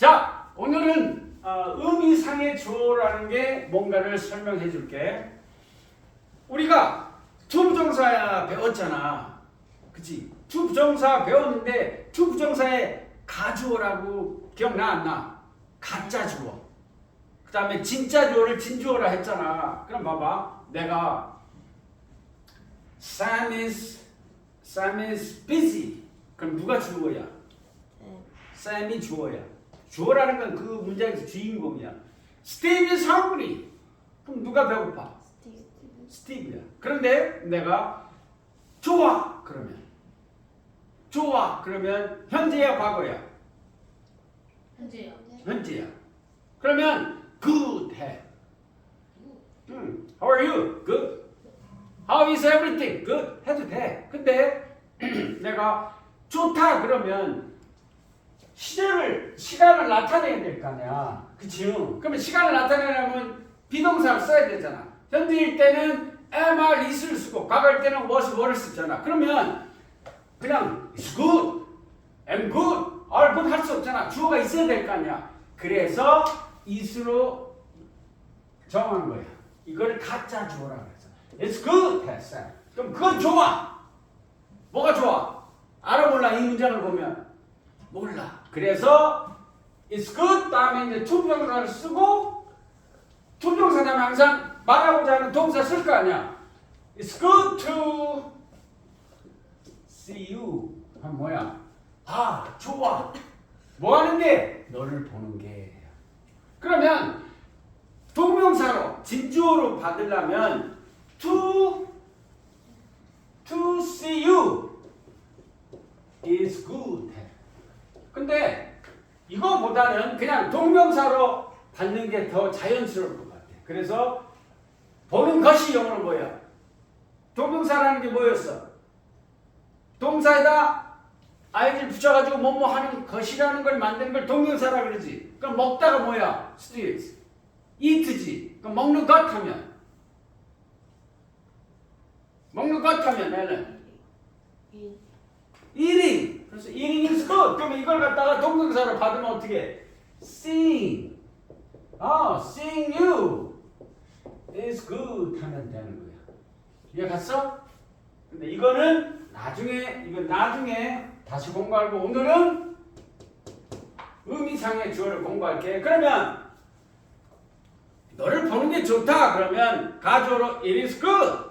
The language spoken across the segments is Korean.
자, 오늘은 어, 의미상의 주어라는 게 뭔가를 설명해 줄게. 우리가 투부정사 배웠잖아. 그치? 투부정사 배웠는데 투부정사의 가주어라고 기억나 안 나? 가짜 주어. 그 다음에 진짜 주어를 진주어라 했잖아. 그럼 봐봐. 내가 Sam is, Sam is busy. 그럼 누가 주어야? 쌤이 주어야. 주어라는 건 그 문장에서 주인공이야. Is hungry. 그럼 누가 배고파? 스티브야. 그런데 내가 좋아 그러면 좋아 그러면 현재야 과거야 현재요. 현재야. 그러면 good 해. 음, how are you? Good. How is everything? Good. 해도 돼. 근데 내가 좋다 그러면 시간을 시간을 나타내야 될 거 아니야. 그치? 그러면 시간을 나타내려면 비동사를 써야 되잖아. 현재일 때는 am, are, is를 쓰고 과거일 때는 was, were를 쓰잖아. 그러면 그냥 it's good, am good, are good 할 수 없잖아. 주어가 있어야 될 거 아니야. 그래서 is로 정한 거야. 이걸 가짜 주어라고 그랬어. It's good 했어. 그럼 그건 좋아. 뭐가 좋아? 알아 몰라 이 문장을 보면 몰라. 그래서 it's good 다음에 이제 투부정사를 쓰고 투부정사 다음에 항상 말하고자 하는 동사 쓸 거 아니야. It's good to see you. 아 뭐야? 아 좋아. 뭐 하는 게? 너를 보는 게. 그러면 동명사로 진주어로 받으려면 to to see you is good. 근데 이거보다는 그냥 동명사로 받는 게 더 자연스러울 것 같아. 그래서 보는 것이 영어로 뭐야? 동명사라는 게 뭐였어? 동사에다 아이를 붙여가지고 뭐뭐 하는 것이라는 걸 만드는 걸 동명사라 그러지. 그럼 먹다가 뭐야? steals. eat지. 그럼 먹는 것 하면 먹는 것 하면 얘는 eating. 그래서 eating good. 그러면 이걸 갖다가 동명사로 받으면 어떻게? 해? seeing. 아, seeing you is good 하면 되는 거야. 이해 갔어? 근데 이거는 나중에 이건 나중에 다시 공부하고 오늘은 의미상의 주어를 공부할게. 그러면 너를 보는 게 좋다. 그러면 가주어로 it is good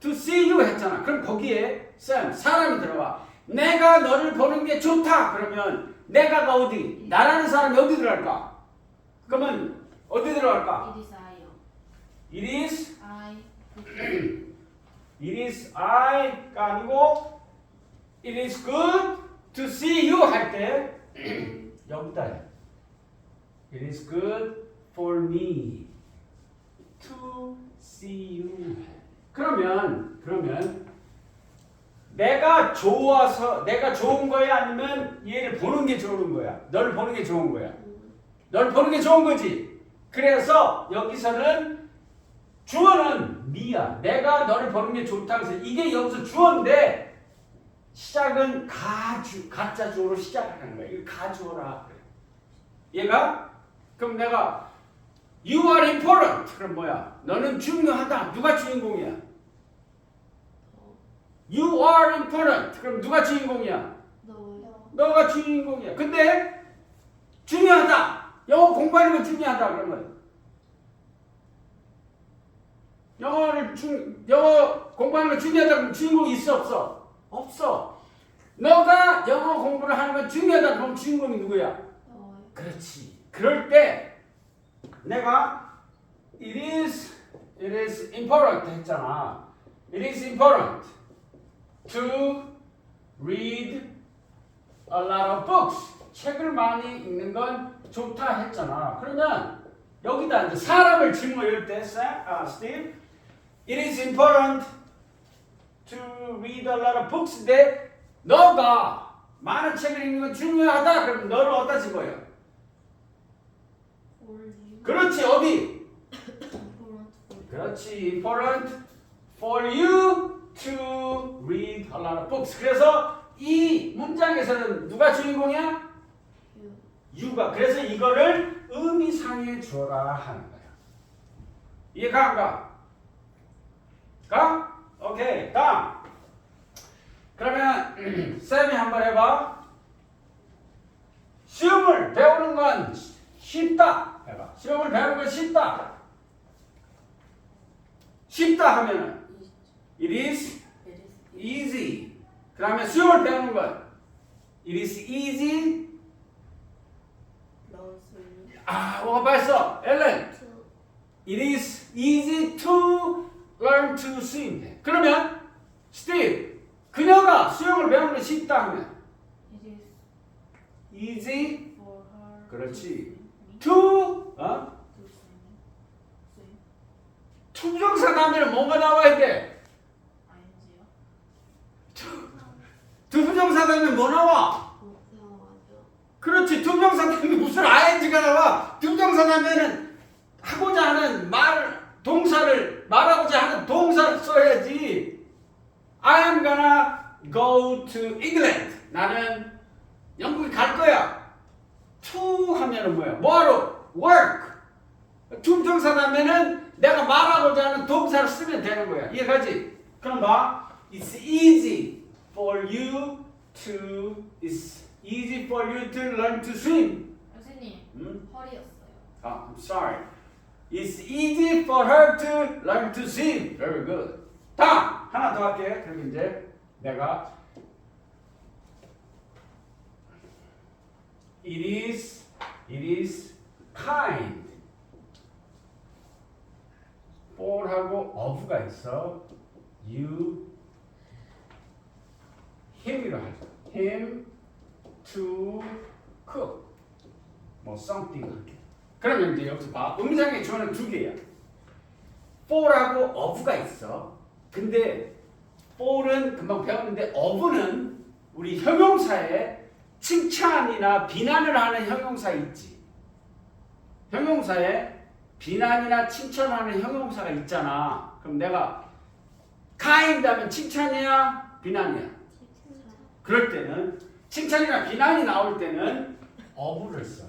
to see you 했잖아. 그럼 거기에 Sam 사람이 들어와. 내가 너를 보는 게 좋다. 그러면 내가가 어디? 나라는 사람이 어디 들어갈까? 그러면 어디 들어갈까? It is I요. It is I. It is I가 아니고 It is good to see you 할 때 여기다 해. It is good for me to see you. 그러면 그러면 내가 좋아서 내가 좋은 거야 아니면 얘를 보는 게 좋은 거야? 너를 보는 게 좋은 거야? 널 보는 게 좋은 거지. 그래서 여기서는 주어는 미야. 내가 너를 보는 게 좋다. 그래서 이게 여기서 주어인데 시작은 가주 가짜 주어로 시작하는 거야. 이거 가주어라. 얘가 그럼 내가 You are important. 그럼 뭐야? 너는 중요하다. 누가 주인공이야? You are important. 그럼 누가 주인공이야? 너요. 너가 주인공이야. 근데 중요하다. 영어 공부하는 건 중요하다. 그러면 영어를 중 영어 공부하는 건 중요하다. 그럼 주인공이 있어 없어? 없어. 너가 영어 공부를 하는 건 중요하다. 그럼 주인공이 누구야? 너요. 그렇지. 그럴 때 내가 it is it is important 했잖아. It is important to read a lot of books. 책을 많이 읽는 건 좋다 했잖아. 그러면 여기다 이제 사람을 질문할 때, 아, Steve, it is important to read a lot of books인데 너가 많은 책을 읽는 건 중요하다. 그럼 너를 어디다 집어요? 그렇지 어디? 그렇지 important for you to read a lot of books. 그래서 이 문장에서는 누가 주인공이야? you가 그래서 이거를 의미상에 주어라 하는 거야. 이해가 안 가? 가? 오케이. 다음. 그러면 쌤이 한번 해봐. 시험을 배우는 건 쉽다. 해봐. 시험을 배우는 건 쉽다. 쉽다 하면은 it is easy. 그 다음에 수영을 배우는 건 it is easy. 아, 뭐가 봤어? 엘렌. It is easy to learn to swim. 그러면 스티브 그녀가 수영을 배우는 게 쉽다 하면 It is easy 그렇지. to 어? 투정사 다음에는 뭐가 나와야 돼? ing요? 투정사 다음에 뭐 나와? 그렇지 투정사 다음에 무슨 ing가 나와? 투정사 다음에는 하고자 하는 말 동사를 말하고자 하는 동사를 써야지. I am gonna go to England. 나는 영국에 갈 거야. to 하면은 뭐야? 뭐하러? work. 투정사 다음에는 내가 말하고자 하는 동사를 쓰면 되는 거야. 이해가지? 그럼 봐. It's easy for you to It's easy for you to learn to swim. 선생님 음? 허리였어요. 아, I'm sorry. It's easy for her to learn to swim. Very good. 다음 하나 더 할게. 그럼 이제 내가 It is it is kind. for하고 of가 있어. You him이라 하죠. him to cook. 뭐 something 할게. 그러면 이제 여기서 봐. 음장의 주어는 두 개야. for하고 of가 있어. 근데 for은 금방 배웠는데 of는 우리 형용사에 칭찬이나 비난을 하는 형용사 있지. 형용사에 비난이나 칭찬하는 형용사가 있잖아. 그럼 내가 kind 하면 칭찬이야, 비난이야. 그럴 때는 칭찬이나 비난이 나올 때는 of를 써.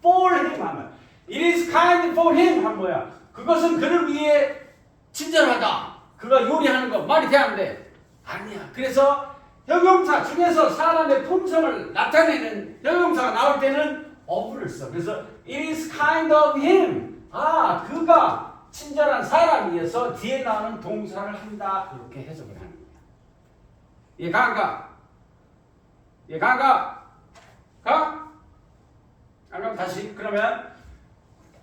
for him 하면 it is kind for him 하면 뭐야? 그것은 그를 위해 친절하다. 그가 요리하는 거 말이 돼 안 돼? 아니야. 그래서 형용사 중에서 사람의 품성을 나타내는 형용사가 나올 때는 of를 써. 그래서 it is kind of him. 아, 그가 친절한 사람이어서 뒤에 나오는 동사를 한다. 이렇게 해석을 하 는 거야. 이해가 안 가? 이해가 안 가? 가? 안 가면 다시 그러면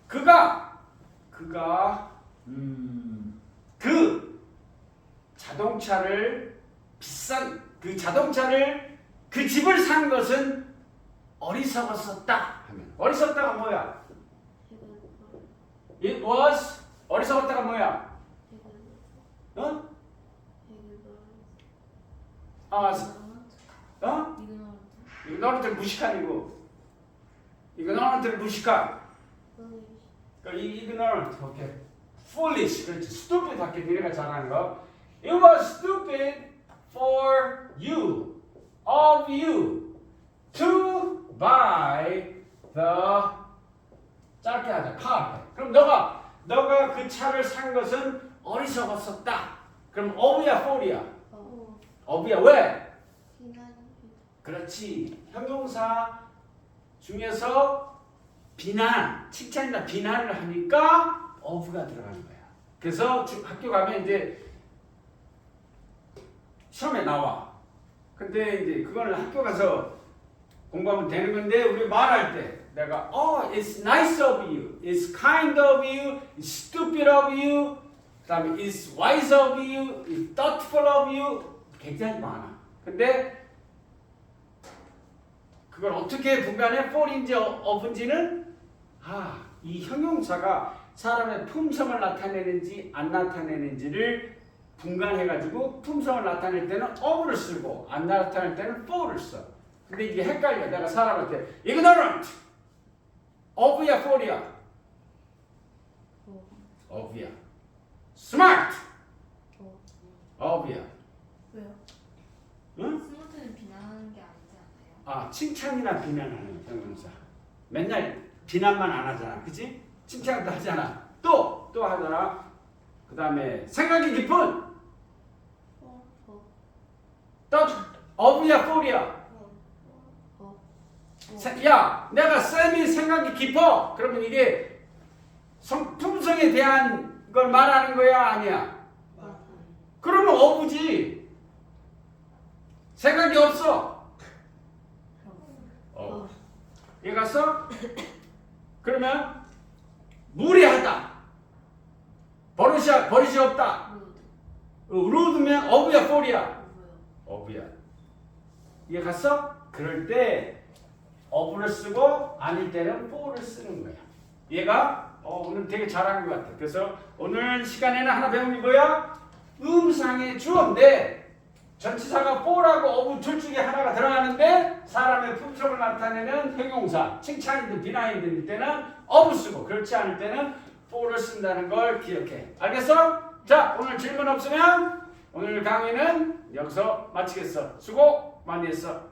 그가 그가 음 그 자동차를 비싼 그 자동차를 그 집을 산 것은 어리석었었다 하면 어리석다가 뭐야? It was 어리석었다가 뭐야? 어? 아, 어? 너한테 무식한이고 너한테 무식한. 그러니까 이 ignorant 오케이. Foolish 그렇지. Stupid 할게 니네가 잘하는 거. It was stupid for you of you to buy the 짧게 하자. car. 그럼 너가 너가 그 차를 산 것은 어리석었었다. 그럼 of이야 for이야 of이야 왜? 그렇지. 형용사 중에서 비난, 칭찬이나 비난을 하니까 of가 들어가는 거야. 그래서 주- 학교 가면 이제 시험에 나와. 근데 이제 그거는 학교 가서 공부하면 되는 건데 우리 말할 때 내가 oh it's nice of you, it's kind of you, it's stupid of you, 그다음에 it's wise of you, it's thoughtful of you 굉장히 많아. 근데 그걸 어떻게 분간해? for인지 of인지는 아, 이 형용사가 사람의 품성을 나타내는지 안 나타내는지를 분간해 가지고 품성을 나타낼 때는 of를 쓰고 안 나타낼 때는 for를 써. 근데 이게 헷갈려. 내가 사람한테 ignorant of야 for이야. of야. smart of야. 왜요? 응? 스마트는 비난하는 게 아 칭찬이나 비난하는 형용사. 맨날 비난만 안 하잖아, 그지? 칭찬도 하잖아. 또 또 하잖아. 그 다음에 생각이 깊은 또 어부야. 세- 야, 내가 쌤이 생각이 깊어. 그러면 이게 성, 품성에 대한 걸 말하는 거야, 아니야? 어. 그러면 어부지. 생각이 없어. 어. 얘 갔어? 그러면 무례하다. 버릇이 버릇이 없다. 루드. 어, 루드면 어부야 폴이야. 어부야. 얘 갔어? 그럴 때 어부를 쓰고 아닐 때는 폴을 쓰는 거야. 얘가 어, 오늘 되게 잘한 것 같아. 그래서 오늘 시간에는 하나 게 뭐야? 음상의 주어인데 전치사가 폴하고 어부 둘 중에 하나가 들어가는데 사람의 품성을 나타내는 형용사, 칭찬이든 비난이든 때는 어부 쓰고 그렇지 않을 때는 폴을 쓴다는 걸 기억해. 알겠어? 자, 오늘 질문 없으면 오늘 강의는 여기서 마치겠어. 수고 많이 했어.